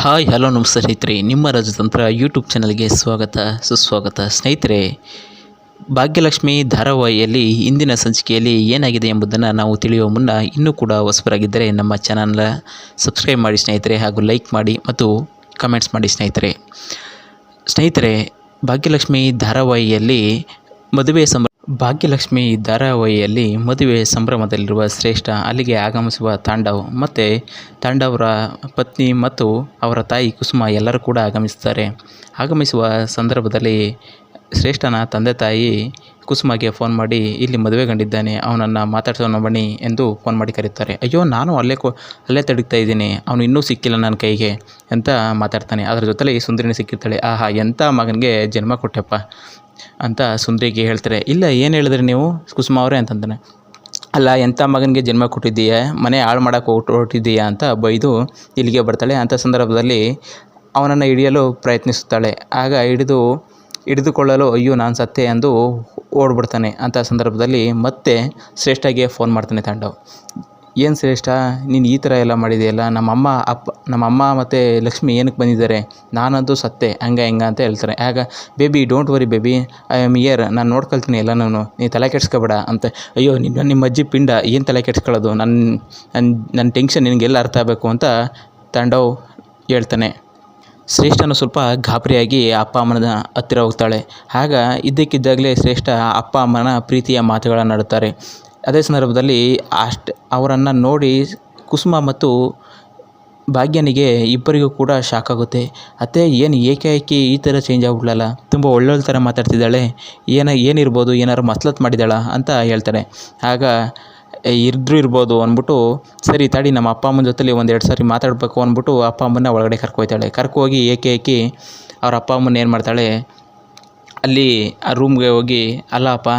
Hi, hello ನಮಸ್ತೆ ಸ್ನೇಹಿತರೆ. ನಿಮ್ಮ ರಾಜತಂತ್ರ ಯೂಟ್ಯೂಬ್ ಚಾನಲ್ಗೆ ಸ್ವಾಗತ, ಸುಸ್ವಾಗತ. ಸ್ನೇಹಿತರೆ, ಭಾಗ್ಯಲಕ್ಷ್ಮಿ ಧಾರಾವಾಹಿಯಲ್ಲಿ ಇಂದಿನ ಸಂಚಿಕೆಯಲ್ಲಿ ಏನಾಗಿದೆ ಎಂಬುದನ್ನು ನಾವು ತಿಳಿಯುವ ಮುನ್ನ ಇನ್ನೂ ಕೂಡ ಹೊಸಬರಾಗಿದ್ದರೆ ನಮ್ಮ ಚಾನಲ್ನ ಸಬ್ಸ್ಕ್ರೈಬ್ ಮಾಡಿ ಸ್ನೇಹಿತರೆ ಹಾಗೂ ಲೈಕ್ ಮಾಡಿ ಮತ್ತು ಕಮೆಂಟ್ಸ್ ಮಾಡಿ ಸ್ನೇಹಿತರೆ. ಸ್ನೇಹಿತರೆ, ಭಾಗ್ಯಲಕ್ಷ್ಮಿ ಧಾರಾವಾಹಿಯಲ್ಲಿ ಮದುವೆ ಸಂಭ್ರ ಭಾಗ್ಯಲಕ್ಷ್ಮಿ ಧಾರಾವಾಹಿಯಲ್ಲಿ ಮದುವೆ ಸಂಭ್ರಮದಲ್ಲಿರುವ ಶ್ರೇಷ್ಠ ಅಲ್ಲಿಗೆ ಆಗಮಿಸುವ ತಾಂಡವ್ ಮತ್ತು ತಾಂಡವರ ಪತ್ನಿ ಮತ್ತು ಅವರ ತಾಯಿ ಕುಸುಮ ಎಲ್ಲರೂ ಕೂಡ ಆಗಮಿಸುತ್ತಾರೆ. ಆಗಮಿಸುವ ಸಂದರ್ಭದಲ್ಲಿ ಶ್ರೇಷ್ಠನ ತಂದೆ ತಾಯಿ ಕುಸುಮಗೆ ಫೋನ್ ಮಾಡಿ, ಇಲ್ಲಿ ಮದುವೆ ಕಂಡಿದ್ದಾನೆ ಅವನನ್ನು ಮಾತಾಡ್ಸೋಣ ಬನ್ನಿ ಎಂದು ಫೋನ್ ಮಾಡಿ ಕರೀತಾರೆ. ಅಯ್ಯೋ, ನಾನು ಅಲ್ಲೇ ಕೊ, ಅಲ್ಲೇ ತಡೀತಾ ಇದ್ದೀನಿ, ಅವನು ಇನ್ನೂ ಸಿಕ್ಕಿಲ್ಲ ನನ್ನ ಕೈಗೆ ಅಂತ ಮಾತಾಡ್ತಾನೆ. ಅದರ ಜೊತೆಲಿ ಸುಂದರಿನಿ ಸಿಕ್ಕಿರ್ತಾಳೆ. ಆಹಾ, ಎಂಥ ಮಗನಿಗೆ ಜನ್ಮ ಕೊಟ್ಟೆಪ್ಪ ಅಂತ ಸುಂದರಿಗೆ ಹೇಳ್ತಾರೆ, ಇಲ್ಲ, ಏನು ಹೇಳಿದ್ರೆ ನೀವು? ಕುಸುಮ ಅವರೇ, ಅಂತಂತಾನೆ. ಅಲ್ಲ ಎಂಥ ಮಗನಿಗೆ ಜನ್ಮ ಕೊಟ್ಟಿದ್ದೀಯಾ? ಮನೆ ಹಾಳು ಮಾಡೋಕೆ ಹೊರ್ಟು ಹೊರಟಿದ್ದೀಯಾ? ಅಂತ ಬೈದು ಇಲ್ಲಿಗೆ ಬರ್ತಾಳೆ. ಅಂಥ ಸಂದರ್ಭದಲ್ಲಿ ಅವನನ್ನು ಹಿಡಿಯಲು ಪ್ರಯತ್ನಿಸುತ್ತಾಳೆ. ಆಗ ಹಿಡಿದು, ಹಿಡಿದುಕೊಳ್ಳಲು, ಅಯ್ಯೋ, ನಾನು ಸತ್ತೆ ಎಂದು ಓಡ್ಬಿಡ್ತಾನೆ. ಅಂಥ ಸಂದರ್ಭದಲ್ಲಿ ಮತ್ತೆ ಶ್ರೇಷ್ಠಗೆ ಫೋನ್ ಮಾಡ್ತಾನೆ ತಾಂಡವ್. ಏನು ಶ್ರೇಷ್ಠ? ನೀನು ಈ ಥರ ಎಲ್ಲ ಮಾಡಿದೆಯಲ್ಲ, ನಮ್ಮಮ್ಮ ಅಪ್ಪ, ನಮ್ಮಮ್ಮ ಮತ್ತು ಲಕ್ಷ್ಮಿ ಏನಕ್ಕೆ ಬಂದಿದ್ದಾರೆ? ನಾನಂತೂ ಸತ್ತೆ, ಹಂಗೆ ಹಿಂಗೆ ಅಂತ ಹೇಳ್ತಾರೆ. ಆಗ, baby don't worry baby I am here ನಾನು ನೋಡ್ಕೊಳ್ತೀನಿ ಎಲ್ಲ ನಾನು ನೀ ತಲೆ ಕೆಡ್ಸ್ಕೊಬೇಡ ಅಂತ. ಅಯ್ಯೋ, ನಿನ್ನ, ನಿಮ್ಮ ಅಜ್ಜಿ ಪಿಂಡ, ಏನು ತಲೆ ಕೆಡ್ಸ್ಕೊಳ್ಳೋದು? ನನ್ನ ನನ್ನ ನನ್ನ ಟೆನ್ಷನ್ ನಿನಗೆಲ್ಲ ಅರ್ಥ ಆಗಬೇಕು ಅಂತ ತಾಂಡವ್ ಹೇಳ್ತಾನೆ. ಶ್ರೇಷ್ಠನು ಸ್ವಲ್ಪ ಗಾಬರಿಯಾಗಿ ಅಪ್ಪ ಅಮ್ಮನ ಹತ್ತಿರ ಹೋಗ್ತಾಳೆ. ಆಗ ಇದ್ದಕ್ಕಿದ್ದಾಗಲೇ ಶ್ರೇಷ್ಠ ಅಪ್ಪ ಅಮ್ಮನ ಪ್ರೀತಿಯ ಮಾತುಗಳನ್ನು ಆಡುತ್ತಾರೆ. ಅದೇ ಸಂದರ್ಭದಲ್ಲಿ ಅಷ್ಟು ಅವರನ್ನು ನೋಡಿ ಕುಸುಮ ಮತ್ತು ಭಾಗ್ಯನಿಗೆ ಇಬ್ಬರಿಗೂ ಕೂಡ ಶಾಕ್ ಆಗುತ್ತೆ. ಅತ್ತೆ, ಏನು ಏಕಾಏಕಿ ಈ ಥರ ಚೇಂಜ್ ಆಗ್ಬಿಡಲ್ಲ ತುಂಬ ಒಳ್ಳೊಳ್ಳೆ ಥರ ಮಾತಾಡ್ತಿದ್ದಾಳೆ. ಏನ, ಏನಿರ್ಬೋದು, ಏನಾದ್ರು ಮಸ್ಲತ್ ಮಾಡಿದ್ದಾಳ ಅಂತ ಹೇಳ್ತಾರೆ ಆಗ ಇದ್ರೂ ಇರ್ಬೋದು ಅಂದ್ಬಿಟ್ಟು, ಸರಿ ತಡಿ, ನಮ್ಮ ಅಪ್ಪ ಅಮ್ಮನ ಜೊತೆಲಿ ಎರಡು ಸಾರಿ ಮಾತಾಡಬೇಕು ಅಂದ್ಬಿಟ್ಟು ಅಪ್ಪ ಅಮ್ಮನ ಒಳಗಡೆ ಕರ್ಕೊಯ್ತಾಳೆ ಕರ್ಕೋಗಿ ಏಕಾಏಕಿ ಅವ್ರ ಅಪ್ಪ ಅಮ್ಮನ ಏನು ಮಾಡ್ತಾಳೆ? ಅಲ್ಲಿ ಆ ರೂಮ್ಗೆ ಹೋಗಿ, ಅಲ್ಲ ಅಪ್ಪ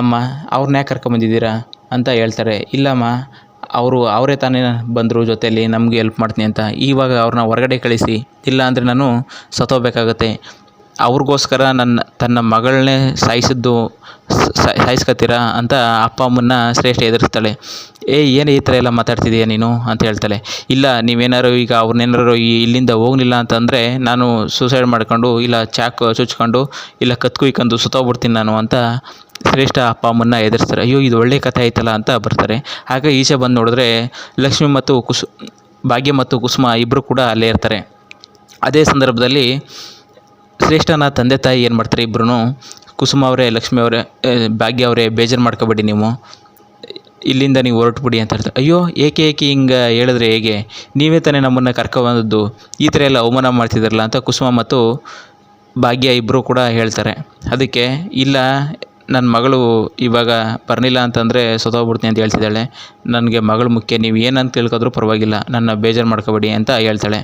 ಅಮ್ಮ ಅವ್ರನ್ನ ಯಾಕೆ ಕರ್ಕೊಂಬಂದಿದ್ದೀರಾ ಅಂತ ಹೇಳ್ತಾರೆ, ಇಲ್ಲಮ್ಮ, ಅವರು ಅವರೇ ತಾನೇ ಬಂದರು ಜೊತೆಯಲ್ಲಿ ನಮಗೆ ಹೆಲ್ಪ್ ಮಾಡ್ತೀನಿ ಅಂತ. ಇವಾಗ ಅವ್ರನ್ನ ಹೊರಗಡೆ ಕಳಿಸಿ ಇಲ್ಲ ಅಂದರೆ ನಾನು ಸತ್ತೋಗ್ಬೇಕಾಗತ್ತೆ. ಅವ್ರಿಗೋಸ್ಕರ ನನ್ನ, ತನ್ನ ಮಗಳನ್ನೇ ಸಾಯಿಸಿದ್ದು ಸಾಯಿಸ್ಕೊತೀರಾ ಅಂತ ಅಪ್ಪ ಅಮ್ಮನ್ನ ಶ್ರೇಷ್ಠ ಎದುರಿಸ್ತಾಳೆ. ಏ, ಏನು ಈ ಥರ ಎಲ್ಲ ಮಾತಾಡ್ತಿದ್ದೀಯ ನೀನು? ಅಂತ ಹೇಳ್ತಾಳೆ. ಇಲ್ಲ ನೀವೇನಾರು ಈಗ ಅವ್ರನ್ನೇನಾರು ಇಲ್ಲಿಂದ ಹೋಗಲಿಲ್ಲ ಅಂತಂದರೆ ನಾನು ಸೂಸೈಡ್ ಮಾಡ್ಕೊಂಡು, ಇಲ್ಲ ಚಾಕು ಚುಚ್ಕೊಂಡು, ಇಲ್ಲ ಕತ್ತು ಸುತ್ತೋಗ್ಬಿಡ್ತೀನಿ ನಾನು ಅಂತ ಶ್ರೇಷ್ಠ ಅಪ್ಪ ಅಮ್ಮನ್ನ ಎದುರಿಸ್ತಾರೆ. ಅಯ್ಯೋ, ಇದು ಒಳ್ಳೆ ಕಥೆ ಆಯ್ತಲ್ಲ ಅಂತ ಬರ್ತಾರೆ. ಆಗ ಈಚೆ ಬಂದು ನೋಡಿದ್ರೆ ಲಕ್ಷ್ಮಿ ಮತ್ತು ಕುಸು, ಭಾಗ್ಯ ಮತ್ತು ಕುಸುಮ ಇಬ್ಬರು ಕೂಡ ಅಲ್ಲೇ ಇರ್ತಾರೆ. ಅದೇ ಸಂದರ್ಭದಲ್ಲಿ ಶ್ರೇಷ್ಠನ ತಂದೆ ತಾಯಿ ಏನು ಮಾಡ್ತಾರೆ ಇಬ್ಬರೂ ಕುಸುಮ ಅವರೇ, ಲಕ್ಷ್ಮಿ ಅವರೇ ಭಾಗ್ಯ ಅವರೇ, ಬೇಜಾರು ಮಾಡ್ಕೋಬೇಡಿ ನೀವು. ಇಲ್ಲಿಂದ ನೀವು ಹೊರಟುಬಿಡಿ ಅಂತ ಹೇಳ್ತಾರೆ. ಅಯ್ಯೋ, ಏಕೆ ಏಕೆ ಹಿಂಗೆ ಹೇಳಿದ್ರೆ ಹೇಗೆ? ನೀವೇ ತಾನೇ ನಮ್ಮನ್ನು ಕರ್ಕೊಬಂದದ್ದು. ಈ ಥರ ಎಲ್ಲ ಅವಮಾನ ಮಾಡ್ತಿದ್ದಾರಲ್ಲ ಅಂತ ಕುಸುಮ ಮತ್ತು ಭಾಗ್ಯ ಇಬ್ಬರೂ ಕೂಡ ಹೇಳ್ತಾರೆ. ಅದಕ್ಕೆ, ಇಲ್ಲ ನನ್ನ ಮಗಳು ಇವಾಗ ಬರಲಿಲ್ಲ ಅಂತಂದರೆ ಸತ್ತೋಗ್ಬಿಡ್ತೀನಿ ಅಂತ ಹೇಳ್ತಿದ್ದಾಳೆ. ನನಗೆ ಮಗಳು ಮುಖ್ಯ, ನೀವು ಏನಂತ ತಿಳ್ಕೊಂಡ್ರೂ ಪರವಾಗಿಲ್ಲ. ನನ್ನ ಬೇಜಾರು ಮಾಡ್ಕೋಬೇಡಿ ಅಂತ ಹೇಳ್ತಾಳೆ.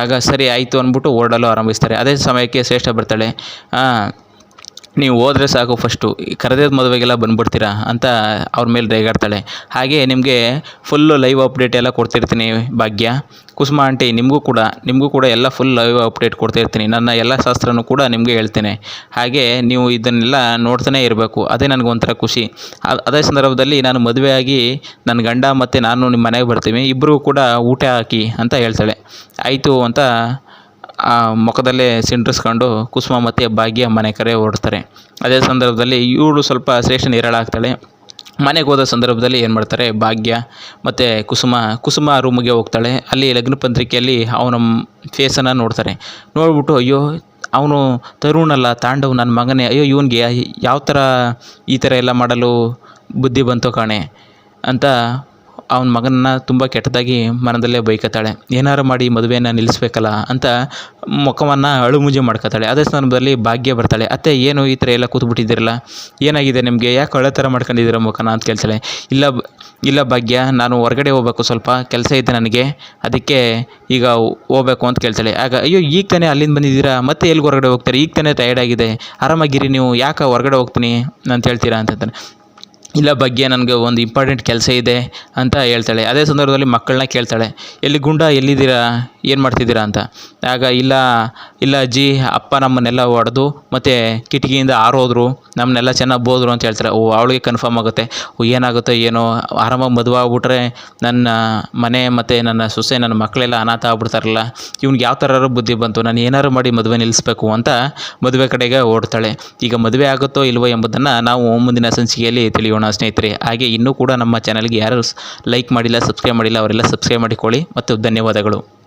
ಆಗ ಸರಿ, ಆಯಿತು ಅಂದ್ಬಿಟ್ಟು ಓಡಲು ಆರಂಭಿಸ್ತಾರೆ. ಅದೇ ಸಮಯಕ್ಕೆ ಶ್ರೇಷ್ಠ ಬರ್ತಾಳೆ. ನೀವು ಹೋದರೆ ಸಾಕು ಫಸ್ಟು ಕರೆದಿದ್ದ ಮದುವೆಗೆಲ್ಲ ಬಂದುಬಿಡ್ತೀರಾ ಅಂತ ಅವ್ರ ಮೇಲೆ ರೇಗಾಡ್ತಾಳೆ. ಹಾಗೆ ನಿಮಗೆ ಫುಲ್ಲು ಲೈವ್ ಅಪ್ಡೇಟ್ ಎಲ್ಲ ಕೊಡ್ತಿರ್ತೀನಿ ಭಾಗ್ಯ. ಕುಸುಮ ಆಂಟಿ, ನಿಮಗೂ ಕೂಡ ನಿಮಗೂ ಕೂಡ ಎಲ್ಲ ಫುಲ್ ಲೈವ್ ಅಪ್ಡೇಟ್ ಕೊಡ್ತಿರ್ತೀನಿ. ನನ್ನ ಎಲ್ಲ ಶಾಸ್ತ್ರನೂ ಕೂಡ ನಿಮಗೆ ಹೇಳ್ತೇನೆ. ಹಾಗೆ ನೀವು ಇದನ್ನೆಲ್ಲ ನೋಡ್ತಾನೇ ಇರಬೇಕು. ಅದೇ ನನಗೊಂಥರ ಖುಷಿ. ಅದೇ ಸಂದರ್ಭದಲ್ಲಿ ನಾನು ಮದುವೆಯಾಗಿ ನನ್ನ ಗಂಡ ಮತ್ತು ನಾನು ನಿಮ್ಮ ಮನೆಗೆ ಬರ್ತೀವಿ. ಇಬ್ಬರೂ ಕೂಡ ಊಟ ಹಾಕಿ ಅಂತ ಹೇಳ್ತಾಳೆ. ಆಯಿತು ಅಂತ ಮುಖದಲ್ಲೇ ಸಿಂಡ್ರಿಸ್ಕೊಂಡು ಕುಸುಮ ಮತ್ತು ಭಾಗ್ಯ ಮನೆ ಕರೆ ಹೊರಡ್ತಾರೆ. ಅದೇ ಸಂದರ್ಭದಲ್ಲಿ ಇವಳು ಸ್ವಲ್ಪ ಶ್ರೇಷ್ಠ ನಿರಾಳಾಗ್ತಾಳೆ ಮನೆಗೆ ಹೋದ ಸಂದರ್ಭದಲ್ಲಿ ಏನು ಮಾಡ್ತಾರೆ? ಭಾಗ್ಯ ಮತ್ತು ಕುಸುಮ ಕುಸುಮ ರೂಮಿಗೆ ಹೋಗ್ತಾಳೆ. ಅಲ್ಲಿ ಲಗ್ನ ಪತ್ರಿಕೆಯಲ್ಲಿ ಅವನ ಫೇಸನ್ನು ನೋಡ್ತಾರೆ. ನೋಡ್ಬಿಟ್ಟು, ಅಯ್ಯೋ, ಅವನು ತರುಣಲ್ಲ, ತಾಂಡವ್ ನನ್ನ ಮಗನೇ. ಅಯ್ಯೋ, ಇವನಿಗೆ ಯಾವ ಥರ ಈ ಥರ ಎಲ್ಲ ಮಾಡಲು ಬುದ್ಧಿ ಬಂತು ಕಾಣೆ ಅಂತ ಅವನ ಮಗನನ್ನ ತುಂಬ ಕೆಟ್ಟದಾಗಿ ಮನದಲ್ಲೇ ಬೈಕತ್ತಾಳೆ. ಏನಾರು ಮಾಡಿ ಮದುವೆನ ನಿಲ್ಲಿಸ್ಬೇಕಲ್ಲ ಅಂತ ಮುಖವನ್ನು ಅಳುಮುಜು ಮಾಡ್ಕೊತಾಳೆ ಅದೇ ಸಂದರ್ಭದಲ್ಲಿ ಭಾಗ್ಯ ಬರ್ತಾಳೆ. ಅತ್ತೆ, ಏನು ಈ ಥರ ಎಲ್ಲ ಕೂತ್ಬಿಟ್ಟಿದ್ದೀರಲ್ಲ? ಏನಾಗಿದೆ ನಿಮಗೆ? ಯಾಕೆ ಒಳ್ಳೆ ಥರ ಮಾಡ್ಕೊಂಡಿದ್ದೀರ ಮುಖನ? ಅಂತ ಕೇಳ್ತಾಳೆ. ಇಲ್ಲ ಇಲ್ಲ ಭಾಗ್ಯ, ನಾನು ಹೊರಗಡೆ ಹೋಗ್ಬೇಕು ಸ್ವಲ್ಪ. ಕೆಲಸ ಇದೆ ನನಗೆ. ಅದಕ್ಕೆ ಈಗ ಹೋಗ್ಬೇಕು, ಅಂತ ಕೇಳ್ತಾಳೆ. ಆಗ, ಅಯ್ಯೋ, ಈಗ ತಾನೇ ಅಲ್ಲಿಂದ ಬಂದಿದ್ದೀರಾ? ಮತ್ತೆ ಎಲ್ಲಿಗೆ ಹೊರಗಡೆ ಹೋಗ್ತಾರೆ? ಈಗ ತಾನೇ ಟಯರ್ಡ್ ಆಗಿದೆ. ಆರಾಮಾಗಿರಿ ನೀವು. ಯಾಕೆ ಹೊರಗಡೆ ಹೋಗ್ತೀನಿ? ಅಂತ ಹೇಳ್ತೀರಾ? ಅಂತಂತಾನೆ ಇಲ್ಲ ಬಗ್ಗೆ ನನಗೆ ಒಂದು ಇಂಪಾರ್ಟೆಂಟ್ ಕೆಲಸ ಇದೆ ಅಂತ ಹೇಳ್ತಾಳೆ. ಅದೇ ಸಂದರ್ಭದಲ್ಲಿ ಮಕ್ಕಳನ್ನ ಕೇಳ್ತಾಳೆ. ಎಲ್ಲಿ ಗುಂಡ ಎಲ್ಲಿದ್ದೀರಾ? ಏನು ಮಾಡ್ತಿದ್ದೀರಾ ಅಂತ. ಆಗ ಇಲ್ಲ ಇಲ್ಲ ಅಜ್ಜಿ, ಅಪ್ಪ ನಮ್ಮನ್ನೆಲ್ಲ ಹೊಡೆದು ಮತ್ತು ಕಿಟಕಿಯಿಂದ ಹಾರೋದ್ರು ನಮ್ಮನ್ನೆಲ್ಲ ಚೆನ್ನಾಗಿ ಬೋದ್ರು ಅಂತ ಹೇಳ್ತಾರೆ ಓ, ಅವಳಿಗೆ ಕನ್ಫರ್ಮ್ ಆಗುತ್ತೆ. ಓ, ಏನಾಗುತ್ತೋ ಏನೋ, ಆರಾಮಾಗಿ ಮದುವೆ ಆಗ್ಬಿಟ್ರೆ ನನ್ನ ಮನೆ ಮತ್ತು ನನ್ನ ಸೊಸೆ, ನನ್ನ ಮಕ್ಕಳೆಲ್ಲ ಅನಾಥ ಆಗ್ಬಿಡ್ತಾರಲ್ಲ. ಇವ್ನಿಗೆ ಯಾವ ಥರ ಬುದ್ಧಿ ಬಂತು? ನಾನು ಏನಾದ್ರು ಮಾಡಿ ಮದುವೆ ನಿಲ್ಲಿಸ್ಬೇಕು ಅಂತ ಮದುವೆ ಕಡೆಗೆ ಓಡ್ತಾಳೆ. ಈಗ ಮದುವೆ ಆಗುತ್ತೋ ಇಲ್ವೋ ಎಂಬುದನ್ನು ನಾವು ಮುಂದಿನ ಸಂಚಿಕೆಯಲ್ಲಿ ತಿಳಿಯೋಣ. ಸ್ನೇಹಿತರೆ. ಹಾಗೆ ಇನ್ನೂ ಕೂಡ ನಮ್ಮ ಚಾನಲ್ಗೆ ಯಾರು ಲೈಕ್ ಮಾಡಿಲ್ಲ ಸಬ್ಸ್ಕ್ರೈಬ್ ಮಾಡಿಲ್ಲ, ಅವರೆಲ್ಲ ಸಬ್ಸ್ಕ್ರೈಬ್ ಮಾಡಿಕೊಳ್ಳಿ ಮತ್ತು ಧನ್ಯವಾದಗಳು.